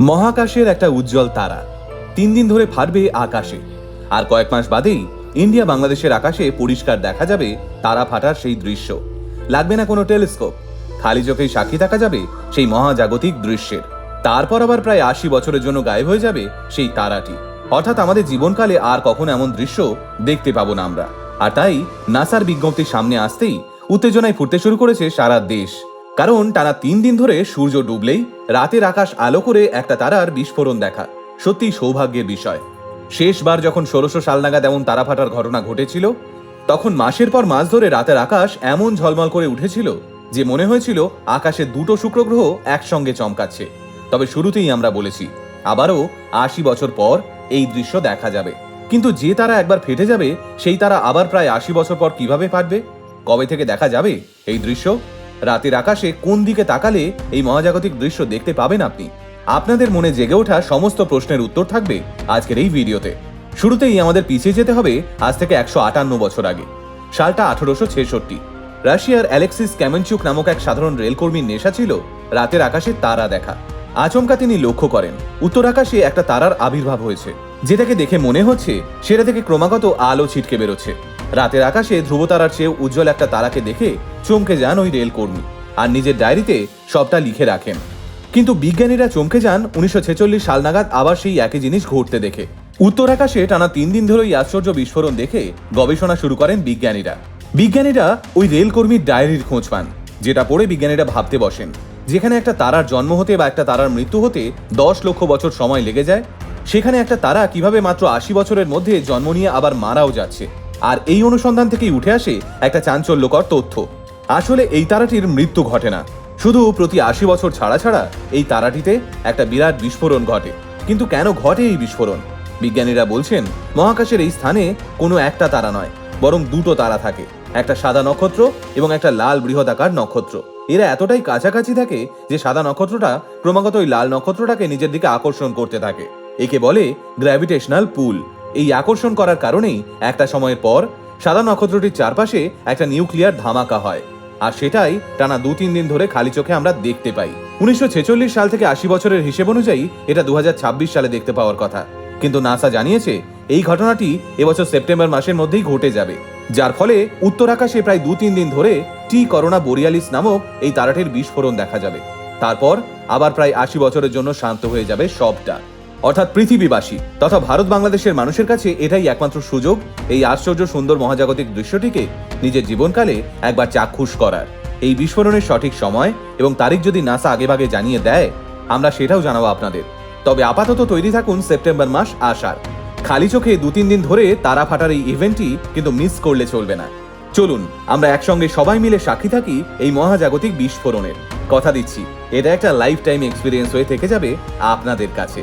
মহাকাশের একটা উজ্জ্বল তারা। তিন দিন ধরে ফাটবে আকাশে। আর কয়েক মাস বাদেই ইন্ডিয়া বাংলাদেশের আকাশে পরিষ্কার দেখা যাবে তারা ফাটার সেই দৃশ্য। লাগবে না কোনো টেলিস্কোপ। খালি চোখেই সাক্ষী থাকা যাবে সেই মহাজাগতিক দৃশ্যের। তারপর আবার প্রায় আশি বছরের জন্য গায়েব হয়ে যাবে সেই তারাটি। অর্থাৎ আমাদের জীবনকালে আর কখনো এমন দৃশ্য দেখতে পাবো না আমরা। আর তাই নাসার বিজ্ঞপ্তির সামনে আসতেই উত্তেজনায় ফুটতে শুরু করেছে সারা দেশ। কারণ টানা তিন দিন ধরে সূর্য ডুবলেই রাতের আকাশ আলো করে একটা তারার বিস্ফোরণ দেখা। সত্যি সৌভাগ্যের বিষয়। শেষবার যখন ষোলোশো সাল নাগাদ এমন তারা ফাটার ঘটনা ঘটেছিল, তখন মাসের পর মাস ধরে রাতের আকাশ এমন ঝলমল করে উঠেছিল যে মনে হয়েছিল আকাশে দুটো শুক্রগ্রহ একসঙ্গে চমকাচ্ছে। তবে শুরুতেই আমরা বলেছি, আবারও আশি বছর পর এই দৃশ্য দেখা যাবে। কিন্তু যে তারা একবার ফেটে যাবে, সেই তারা আবার প্রায় আশি বছর পর কীভাবে ফাটবে? কবে থেকে দেখা যাবে এই দৃশ্য? রাতের আকাশে কোন দিকে তাকালে এই মহাজাগতিক দৃশ্য দেখতে পাবেন আপনি? আপনাদের মনে জেগে ওঠা সমস্ত প্রশ্নের উত্তর থাকবে আজকের এই ভিডিওতে। শুরুতেই আমাদের পিছিয়ে যেতে হবে আজ থেকে একশো আটান্ন বছর আগে, সালটা আঠারোশো ছেষট্টি। রাশিয়ার অ্যালেক্সিস ক্যামেনচুক নামক এক সাধারণ রেলকর্মীর নেশা ছিল রাতের আকাশে তারা দেখা। আচমকা তিনি লক্ষ্য করেন, উত্তর আকাশে একটা তারার আবির্ভাব হয়েছে, যেটাকে দেখে মনে হচ্ছে সেটা থেকে ক্রমাগত আলো ছিটকে বেরোচ্ছে। রাতের আকাশে ধ্রুব তারার চেয়ে উজ্জ্বল একটা তারাকে দেখে চমকে যান ওই রেলকর্মী আর নিজের ডায়েরিতে সবটা লিখে রাখেন। কিন্তু বিজ্ঞানীরা চমকে যান উনিশশো ছেচল্লিশ সাল নাগাদ আবার সেই একই জিনিস ঘটতে দেখে। উত্তর আকাশে টানা তিন দিন ধরে ওই আশ্চর্য বিস্ফোরণ দেখে গবেষণা শুরু করেন বিজ্ঞানীরা। বিজ্ঞানীরা ওই রেলকর্মীর ডায়েরির খোঁজ পান, যেটা পড়ে বিজ্ঞানীরা ভাবতে বসেন। যেখানে একটা তারার জন্ম হতে বা একটা তারার মৃত্যু হতে দশ লক্ষ বছর সময় লেগে যায়, সেখানে একটা তারা কীভাবে মাত্র আশি বছরের মধ্যে জন্ম নিয়ে আবার মারাও যাচ্ছে। আর এই অনুসন্ধান থেকেই উঠে আসে একটা চাঞ্চল্যকর তথ্য। আসলে এই তারাটির মৃত্যু ঘটে না। শুধু প্রতি আশি বছর ছাড়া ছাড়া এই তারাটিতে একটা বিরাট বিস্ফোরণ ঘটে। কিন্তু কেন ঘটে এই বিস্ফোরণ? বিজ্ঞানীরা বলছেন, মহাকাশের এই স্থানে কোনো একটা তারা নয়, বরং দুটো তারা থাকে। একটা সাদা নক্ষত্র এবং একটা লাল বৃহদাকার নক্ষত্র। এরা এতটাই কাছাকাছি থাকে যে সাদা নক্ষত্রটা ক্রমাগত ওই লাল নক্ষত্রটাকে নিজের দিকে আকর্ষণ করতে থাকে। একে বলে গ্র্যাভিটেশনাল পুল এই আকর্ষণ করার কারণেই একটা সময়ের পর সাদা নক্ষত্রটির চারপাশে একটা নিউক্লিয়ার ধামাকা হয়। আর সেটাই টানা দু তিন দিন ধরে খালি চোখে আমরা দেখতে পাই। উনিশশো সাল থেকে আশি বছরের হিসেব অনুযায়ী এটা দু সালে দেখতে পাওয়ার কথা। কিন্তু নাসা জানিয়েছে, এই ঘটনাটি এবছর সেপ্টেম্বর মাসের মধ্যেই ঘটে যাবে। যার ফলে উত্তর আকাশে প্রায় দু তিন দিন ধরে টি করোনা বোরিয়ালিস নামক এই তারাটির বিস্ফোরণ দেখা যাবে। তারপর আবার প্রায় আশি বছরের জন্য শান্ত হয়ে যাবে সবটা। অর্থাৎ পৃথিবীবাসী, তথা ভারত বাংলাদেশের মানুষের কাছে এটাই একমাত্র সুযোগ, এই আশ্চর্য সুন্দর মহাজাগতিক দৃশ্যটিকে নিজের জীবনকালে একবার চাক্ষুষ করার। এই বিস্ফোরণের সঠিক সময় এবং তারিখ যদি নাসা আগেভাগে জানিয়ে দেয়, আমরা সেটাও জানাব আপনাদের। তবে আপাতত তৈরি থাকুন সেপ্টেম্বর মাস আসার খালি চোখে দু তিন দিন ধরে তারা ফাটার এই ইভেন্টটি কিন্তু মিস করলে চলবে না। চলুন, আমরা একসঙ্গে সবাই মিলে সাক্ষী থাকি এই মহাজাগতিক বিস্ফোরণের। কথা দিচ্ছি, এটা একটা লাইফ টাইম এক্সপিরিয়েন্স হয়ে থেকে যাবে আপনাদের কাছে।